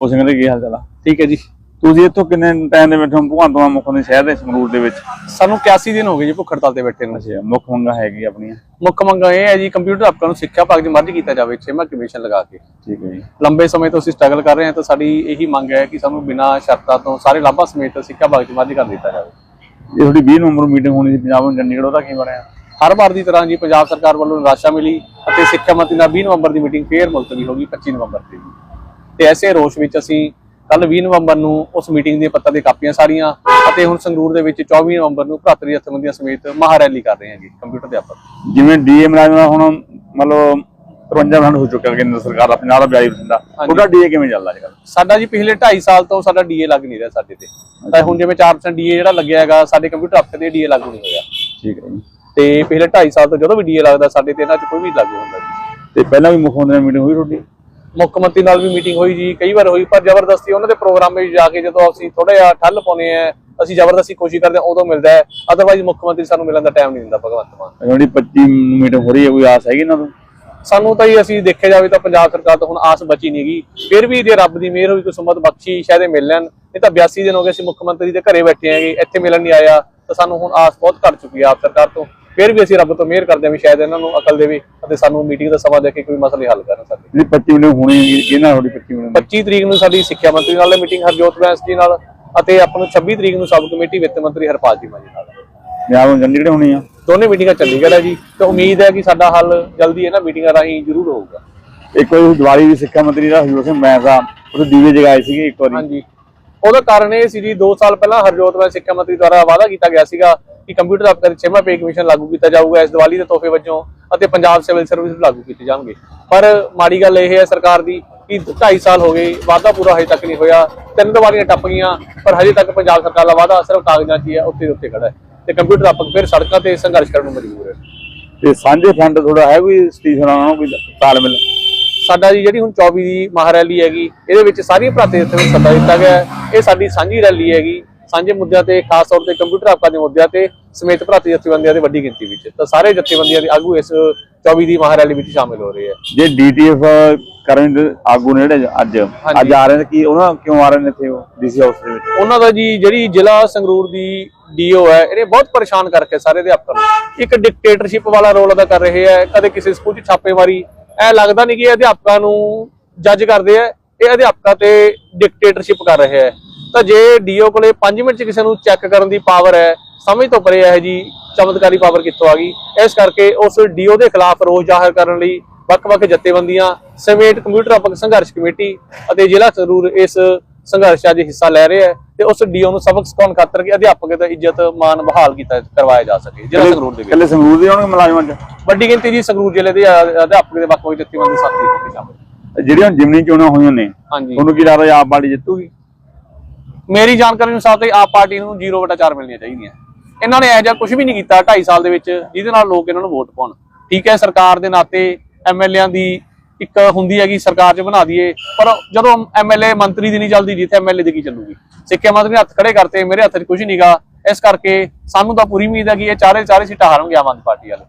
ਉਹ ਸਿੰਘ ਦੇ ਕੀ ਹਾਲ ਚਾਲ ਆ? ਠੀਕ ਹੈ ਜੀ। ਤੁਸੀਂ ਇੱਥੋਂ ਕਿੰਨੇ ਟਾਈਮ ਦੇ ਵਿੱਚ ਹੋ ਭਗਵੰਤ ਮਾਨ ਮੁੱਖ ਦੇ ਸ਼ਹਿਰ ਦੇ ਸੰਗਰੂਰ ਦੇ ਵਿੱਚ? ਸਾਨੂੰ 81 ਦਿਨ ਹੋ ਗਏ ਜੀ ਭੁੱਖ ਹੜਤਾਲ ਤੇ ਬੈਠੇ ਨੂੰ। ਅੱਛਾ ਮੁੱਖ ਮੰਗਾਂ ਹੈਗੀ ਆਪਣੀਆਂ? ਮੁੱਖ ਮੰਗਾਂ ਇਹ ਹੈ ਜੀ ਕੰਪਿਊਟਰ ਅਪਕਾਂ ਨੂੰ ਸਿੱਖਿਆ ਭਾਗ ਦੀ ਮਰਜ਼ੀ ਕੀਤਾ ਜਾਵੇ ਛੇਵਾਂ ਕਮਿਸ਼ਨ ਲਗਾ ਕੇ। ਠੀਕ ਹੈ ਜੀ। ਲੰਬੇ ਸਮੇਂ ਤੋਂ ਅਸੀਂ ਸਟਰਗਲ ਕਰ ਰਹੇ ਹਾਂ ਤਾਂ ਸਾਡੀ ਇਹੀ ਮੰਗ ਹੈ ਕਿ ਸਾਨੂੰ ਬਿਨਾਂ ਸ਼ਰਤਾਂ ਤੋਂ ਸਾਰੇ ਲਾਭਾਂ ਸਮੇਤ ਸਿੱਖਿਆ ਭਾਗ ਦੀ ਮਰਜ਼ੀ ਕਰ ਦਿੱਤਾ ਜਾਵੇ। ਇਹ ਤੁਹਾਡੀ 20 ਨਵੰਬਰ ਮੀਟਿੰਗ ਹੋਣੀ ਸੀ ਪੰਜਾਬ ਨੂੰ ਚੰਡੀਗੜ੍ਹ ਉਹਦਾ ਕੀ ਬਣਿਆ? ਹਰ ਵਾਰ ਦੀ ਤਰ੍ਹਾਂ ਜੀ ਪੰਜਾਬ ਸਰਕਾਰ ਵੱਲੋਂ ਨਿਰਾਸ਼ਾ ਮਿਲੀ ਅਤੇ ਸਿੱਖਿਆ ਮੰਤਰੀ ਨਾਲ 20 ਨਵੰਬਰ ਦੀ ਮੀਟਿੰਗ ਫੇਰ ਮੁਲਤਵੀ ਹੋ ਗਈ 25 ਨਵੰਬਰ ਤੇ ਜੀ। ਤੇ ਐਸੇ ਰੋਸ਼ ਵਿੱਚ ਅਸੀਂ ਕੱਲ 20 ਨਵੰਬਰ ਨੂੰ ਉਸ ਮੀਟਿੰਗ ਦੀਆਂ ਪੱਤਰ ਦੀਆਂ ਕਾਪੀਆਂ ਸਾਰੀਆਂ ਅਤੇ ਹੁਣ ਸੰਗਰੂਰ ਦੇ ਵਿੱਚ 24 ਨਵੰਬਰ ਨੂੰ ਭਰਾਤਰੀ ਜਥੇਬੰਦੀਆਂ ਸਮੇਤ ਮਹਾ ਰੈਲੀ ਕਰ ਰਹੇ ਹਾਂ ਜੀ ਕੰਪਿਊਟਰ ਦੇ ਅਧਿਆਪਕ ਜਿਵੇਂ ਡੀਏ ਮੁਲਾਜ਼ਮ ਹੁਣ ਮਤਲਬ 53% ਹੋ ਚੁੱਕਿਆ ਕੇਂਦਰ ਸਰਕਾਰ ਦਾ ਪੰਜਾਬ ਦਾ 42% ਦਾ ਉਹਦਾ ਡੀਏ ਕਿਵੇਂ ਚੱਲਦਾ ਅੱਜ ਕੱਲ੍ਹ? ਸਾਡਾ ਜੀ ਪਿਛਲੇ 2.5 ਸਾਲ ਤੋਂ ਸਾਡਾ ਡੀਏ ਲੱਗ ਨਹੀਂ ਰਿਹਾ ਸਾਡੇ ਤੇ। ਤਾਂ ਹੁਣ ਜਿਵੇਂ 4% ਡੀਏ ਜਿਹੜਾ ਲੱਗਿਆ ਹੈਗਾ ਸਾਡੇ ਕੰਪਿਊਟਰ ਅਫਸਰ ਦੇ ਡੀਏ ਲਾਗੂ ਨਹੀਂ ਹੋਇਆ। ਠੀਕ ਹੈ ਜੀ। ਤੇ ਪਿਛਲੇ 2.5 ਸਾਲ ਤੋਂ ਜਦੋਂ ਵੀ ਡੀਏ ਲੱਗਦਾ ਸਾਡੇ ਤੇ ਇਹਨਾਂ 'ਚ ਕੋਈ ਵੀ ਲਾਗੂ ਹੁੰਦਾ। ਜੀ ਤੇ ਪਹਿਲਾਂ ਵੀ ਮੁੱਖ ਮੰਤਰੀ ਮੀਟਿੰਗ ਹੋਈ ਤੁਹਾਡੀ? ਮੁੱਖ ਮੰਤਰੀ ਨਾਲ ਵੀ ਮੀਟਿੰਗ ਹੋਈ ਜੀ ਕਈ ਵਾਰ ਹੋਈ ਪਰ ਜ਼ਬਰਦਸਤੀ ਉਹਨਾਂ ਦੇ ਪ੍ਰੋਗਰਾਮ ਵਿੱਚ ਜਾ ਕੇ ਜਦੋਂ ਅਸੀਂ ਥੋੜਾ ਜਿਹਾ ਠੱਲ ਪਾਉਨੇ ਆ ਅਸੀਂ ਜ਼ਬਰਦਸਤੀ ਕੋਸ਼ਿਸ਼ ਕਰਦੇ ਹਾਂ ਉਦੋਂ ਮਿਲਦਾ ਹੈ। ਅਦਰਵਾਈਜ਼ ਮੁੱਖ ਮੰਤਰੀ ਸਾਨੂੰ ਮਿਲਣ ਦਾ ਟਾਈਮ ਨਹੀਂ ਦਿੰਦਾ ਭਗਵੰਤ ਮਾਨ। ਜਿਹੜੀ 25 ਮੀਟਿੰਗ ਹੋ ਰਹੀ ਹੈ ਕੋਈ ਆਸ ਹੈਗੀ ਇਹਨਾਂ ਤੋਂ? ਸਾਨੂੰ ਤਾਂ ਹੀ ਅਸੀਂ ਦੇਖਿਆ ਜਾਵੇ ਤਾਂ ਪੰਜਾਬ ਸਰਕਾਰ ਤੋਂ ਹੁਣ ਆਸ ਬਚੀ ਨਹੀਂਗੀ ਫਿਰ ਵੀ ਜੇ ਰੱਬ ਦੀ ਮਿਹਰ ਹੋਈ ਕੋਈ ਸੁਮਤ ਬਖਸ਼ੀ ਸ਼ਾਇਦ ਮਿਲ ਲੈਣ। ਇਹ ਤਾਂ 82 ਦਿਨ ਹੋ ਗਏ ਅਸੀਂ ਮੁੱਖ ਮੰਤਰੀ ਦੇ ਘਰੇ ਬੈਠੇ ਆਂਗੇ ਇੱਥੇ ਮਿਲਣ ਨਹੀਂ ਆਇਆ। ਤਾਂ ਸਾਨੂੰ ਹੁਣ ਆਸ ਬਹੁਤ ਘਟ ਚੁੱਕੀ ਹੈ ਆਪ ਸਰਕਾਰ ਤੋਂ। ਫਿਰ ਵੀ ਅਸੀਂ ਰੱਬ ਤੋਂ ਮਿਹਰ ਕਰਦੇ ਹਾਂ ਵੀ ਸ਼ਾਇਦ ਇਹਨਾਂ ਨੂੰ ਅਕਲ ਦੇਵੇ ਅਤੇ ਸਾਨੂੰ ਮੀਟਿੰਗ ਦਾ ਸਮਾਂ ਦੇ ਕੇ ਕੋਈ ਮਸਲੇ ਹੱਲ ਕਰਨ ਸਾਡੇ। ਜਿਹੜੀ 25 ਮੀਟਿੰਗ ਹੋਣੀ ਕਿਹਨਾਂ ਤੁਹਾਡੀ 25 ਮੀਟਿੰਗ 25 ਤਰੀਕ ਨੂੰ ਸਾਡੀ ਸਿੱਖਿਆ ਮੰਤਰੀ ਨਾਲ ਮੀਟਿੰਗ ਹਰਜੋਤ ਬੈਂਸ ਜੀ ਨਾਲ ਅਤੇ ਆਪਾਂ ਨੂੰ 26 ਤਰੀਕ ਨੂੰ ਸਬ ਕਮੇਟੀ ਵਿੱਤ ਮੰਤਰੀ ਹਰਪਾਲ ਜੀ ਮਾਜੀ ਨਾਲ। ਪੰਜਾਬ ਨੂੰ ਚੰਡੀਗੜ੍ਹ ਹੋਣੀ ਆ। ਦੋਨੇ ਮੀਟਿੰਗਾਂ ਚੰਡੀਗੜ੍ਹ ਹੈ ਜੀ ਤੇ ਉਮੀਦ ਹੈ ਕਿ ਸਾਡਾ ਹੱਲ ਜਲਦੀ ਇਹਨਾਂ ਮੀਟਿੰਗਾਂ ਰਾਹੀਂ ਜ਼ਰੂਰ ਹੋਊਗਾ। ਇੱਕ ਵਾਰੀ ਦੀਵਾਲੀ ਦੀ ਸਿੱਖਿਆ ਮੰਤਰੀ ਦਾ ਹਜੂਰ ਸਿੰਘ ਮੈਂ ਸਾਹਿਬ ਉਹਦੇ ਦੀਵੇ ਜਗਾਏ ਸੀਗੇ ਇੱਕ ਵਾਰੀ। ਹਾਂਜੀ। ਉਹਦਾ ਕਾਰਨ ਇਹ ਸੀ ਜੀ 2 ਸਾਲ ਪਹਿਲਾਂ ਹਰਜੋਤ ਬੈਂਸ ਸਿੱਖਿਆ ਮੰਤਰੀ ਦੁਆਰਾ ਵਾਅਦਾ ਕੀਤਾ ਗਿਆ ਸੀਗਾ ਕਿ ਕੰਪਿਊਟਰ ਅਫਸਰ ਛੇਵਾਂ ਪੇ ਕਮਿਸ਼ਨ ਲਾਗੂ ਕੀਤਾ ਜਾਊਗਾ, ਇਸ ਦੀਵਾਲੀ ਦੇ ਤੋਹਫੇ ਵਜੋਂ ਅਤੇ ਪੰਜਾਬ ਸਿਵਲ ਸਰਵਿਸ ਲਾਗੂ ਕੀਤੇ ਜਾਣਗੇ। ਪਰ ਮਾੜੀ ਗੱਲ ਇਹ ਹੈ ਸਰਕਾਰ ਦੀ ਕਿ 2.5 ਸਾਲ ਹੋ ਗਏ, ਵਾਅਦਾ ਪੂਰਾ ਹਜੇ ਤੱਕ ਨਹੀਂ ਹੋਇਆ। ਤਿੰਨ ਦੀਵਾਲੀਆਂ ਟੱਪ ਗਈਆਂ, ਪਰ ਹਜੇ ਤੱਕ ਪੰਜਾਬ ਸਰਕਾਰ ਦਾ ਵਾਅਦਾ ਸਿਰਫ ਕਾਗਜ਼ਾਂ 'ਚ ਹੀ ਹੈ ਉੱਤੇ ਉੱਤੇ ਖੜਾ ਹੈ। ਤੇ ਕੰਪਿਊਟਰ ਅਫਸਰ ਫਿਰ ਸੜਕਾਂ ਤੇ ਸੰਘਰਸ਼ ਕਰਨ ਨੂੰ ਮਜਬੂਰ ਹੈ। ਤੇ ਸਾਂਝੇ ਫੰਡ ਥੋੜਾ ਹੈ ਕੋਈ ਸਟੇਸ਼ਨ ਵਾਲਾ ਕੋਈ ਤਾਲਮੇਲ? ਸਾਡਾ ਜੀ ਜਿਹੜੀ ਹੁਣ 24 ਦੀ ਮਹਾਰੈਲੀ ਹੈਗੀ ਇਹਦੇ ਵਿੱਚ ਸਾਰੀਆਂ ਭਰਾਤੇ ਇੱਥੇ ਨੂੰ ਸੱਦਾ ਦਿੱਤਾ ਗਿਆ। ਇਹ ਸਾਡੀ ਸਾਂਝੀ ਰੈਲੀ ਹੈਗੀ ਸਾਂਝੇ ਮੁੱਦਿਆਂ ਤੇ ਖਾਸ ਤੌਰ ਤੇ ਕੰਪਿਊਟਰ ਆਪਕਾ ਦੇ ਮੁੱਦਿਆਂ ਤੇ ਸਮੇਤ ਭਰਾਤੀ ਜਥੇਬੰਦੀਆਂ ਦੀ ਵੱਡੀ ਗਿਣਤੀ ਵਿੱਚ। ਤਾਂ ਸਾਰੇ ਜਥੇਬੰਦੀਆਂ ਦੇ ਆਗੂ ਇਸ 24 ਦੀ ਮਹਾਰੈਲੀ ਵਿੱਚ ਸ਼ਾਮਿਲ ਹੋ ਰਹੇ ਹੈ। ਜੇ ਡੀਟੀਐਫ ਕਰਨ ਦੇ ਆਗੂ ਨੇ ਜਿਹੜੇ ਅੱਜ ਅੱਜ ਆ ਰਹੇ ਨੇ ਕੀ ਉਹਨਾਂ ਕਿਉਂ ਆ ਰਹੇ ਨੇ ਇੱਥੇ ਡੀਸੀ ਹਾਊਸ ਦੇ ਵਿੱਚ? ਉਹਨਾਂ ਦਾ ਜੀ ਜਿਹੜੀ ਜ਼ਿਲ੍ਹਾ ਸੰਗਰੂਰ ਦੀ ਡੀਓ ਹੈ ਇਹਨੇ ਬਹੁਤ ਪਰੇਸ਼ਾਨ ਕਰਕੇ ਸਾਰੇ ਅਧਿਆਪਕਾਂ ਨੂੰ। ਇੱਕ ਡਿਕਟੇਟਰਸ਼ਿਪ ਵਾਲਾ ਰੋਲ ਅਦਾ ਕਰ ਰਹੇ ਹੈ ਕਦੇ ਕਿਸੇ ਸਕੂਲ 'ਚ ਛਾਪੇਮਾਰੀ ਇਹ ਲੱਗਦਾ ਨਹੀਂ ਕਿ ਇਹ ਅਧਿਆਪਕਾਂ ਨੂੰ ਜੱਜ ਕਰਦੇ ਆ ਇਹ ਅਧਿਆਪਕਾਂ ਤੇ ਡਿਕਟੇਟਰਸ਼ਿਪ ਕਰ ਰਹੇ ਹੈ ਤਾਂ ਜੇ ਡੀਓ ਕੋਲੇ 5 ਮਿੰਟ 'ਚ ਕਿਸੇ ਨੂੰ ਚੈੱਕ ਕਰਨ ਦੀ ਪਾਵਰ ਹੈ ਸਮਝ ਤੋਂ ਪਰੇ ਹੈ ਜੀ ਚਮਤਕਾਰੀ ਪਾਵਰ ਕਿੱਥੋਂ ਆ ਗਈ। ਇਸ ਕਰਕੇ ਉਸ ਡੀਓ ਦੇ ਖਿਲਾਫ ਰੋਸ ਜ਼ਾਹਰ ਕਰਨ ਲਈ ਵੱਖ-ਵੱਖ ਜਥੇਬੰਦੀਆਂ ਸਮੇਤ ਕੰਪਿਊਟਰ ਆਪਕ ਸੰਘਰਸ਼ ਕਮੇਟੀ ਅਤੇ ਜ਼ਿਲ੍ਹਾ ਸੰਗਰੂਰ ਇਸ ਸੰਘਰਸ਼ 'ਚ ਅੱਜ ਹਿੱਸਾ ਲੈ ਰਿਹਾ ਹੈ ਤੇ ਉਸ ਡੀਓ ਨੂੰ ਸਬਕ ਸਿਖਾਉਣ ਖਾਤਰ ਕਿ ਅਧਿਆਪਕ ਦਾ ਇੱਜ਼ਤ ਮਾਨ ਬਹਾਲ ਕੀਤਾ ਕਰਵਾਇਆ ਜਾ ਸਕੇ ਜ਼ਿਲ੍ਹਾ ਸੰਗਰੂਰ ਦੇ ਵਿੱਚ। ਇਕੱਲੇ ਸੰਗਰੂਰ ਦੇ ਆਉਣਗੇ ਮੁਲਾਜ਼ਮਾਂ ਚ? ਵੱਡੀ ਗਿਣਤੀ ਦੀ ਸੰਗਰੂਰ ਜ਼ਿਲ੍ਹੇ ਦੇ ਅਧਿਆਪਕ ਦੇ ਵੱਖ-ਵੱਖ ਜਥੇਬੰਦੀ ਸਾਥੀ ਸ਼ਾਮਲ ਜਿਹੜੀਆਂ ਜਿਮਨੀ ਚੋਣਾਂ ਹੋਈਆਂ ਨੇ ਹਾਂਜੀ। ਤੁਹਾਨੂੰ ਕੀ ਲੱਗਦਾ ਆਪ ਪਾਰਟੀ ਜਿੱਤੂਗੀ? ਮੇਰੀ ਜਾਣਕਾਰੀ ਅਨੁਸਾਰ ਤੇ ਆਪ ਪਾਰਟੀ ਨੂੰ 0/4 ਮਿਲਣੀਆਂ ਚਾਹੀਦੀਆਂ। ਇਹਨਾਂ ਨੇ ਇਹੋ ਜਿਹਾ ਕੁਝ ਵੀ ਨਹੀਂ ਕੀਤਾ 2.5 ਸਾਲ ਦੇ ਵਿੱਚ ਜਿਹਦੇ ਨਾਲ ਲੋਕ ਇਹਨਾਂ ਨੂੰ ਵੋਟ ਪਾਉਣ। ਠੀਕ ਹੈ ਸਰਕਾਰ ਦੇ ਨਾਤੇ ਐਮਐਲਏਆਂ ਦੀ ਇੱਕ ਹੁੰਦੀ ਹੈਗੀ ਸਰਕਾਰ 'ਚ ਬਣਾ ਦਈਏ, ਪਰ ਜਦੋਂ ਐਮਐਲਏ ਮੰਤਰੀ ਦੀ ਨਹੀਂ ਚੱਲਦੀ, ਜਿੱਥੇ ਐਮਐਲਏ ਦੀ ਕੀ ਚੱਲੂਗੀ? ਸਿੱਖਿਆ ਮੰਤਰੀ ਨੇ ਹੱਥ ਖੜੇ ਕਰਤੇ, ਮੇਰੇ ਹੱਥ 'ਚ ਕੁਝ ਨਹੀਂਗਾ ਇਸ ਕਰਕੇ ਸਾਨੂੰ ਤਾਂ ਪੂਰੀ ਉਮੀਦ ਹੈ ਕਿ ਇਹ ਚਾਰੇ ਚਾਰੇ ਸੀਟਾਂ ਹਾਰਨਗੇ ਆਮ ਆਦਮੀ ਪਾਰਟੀ ਵਾਲੇ।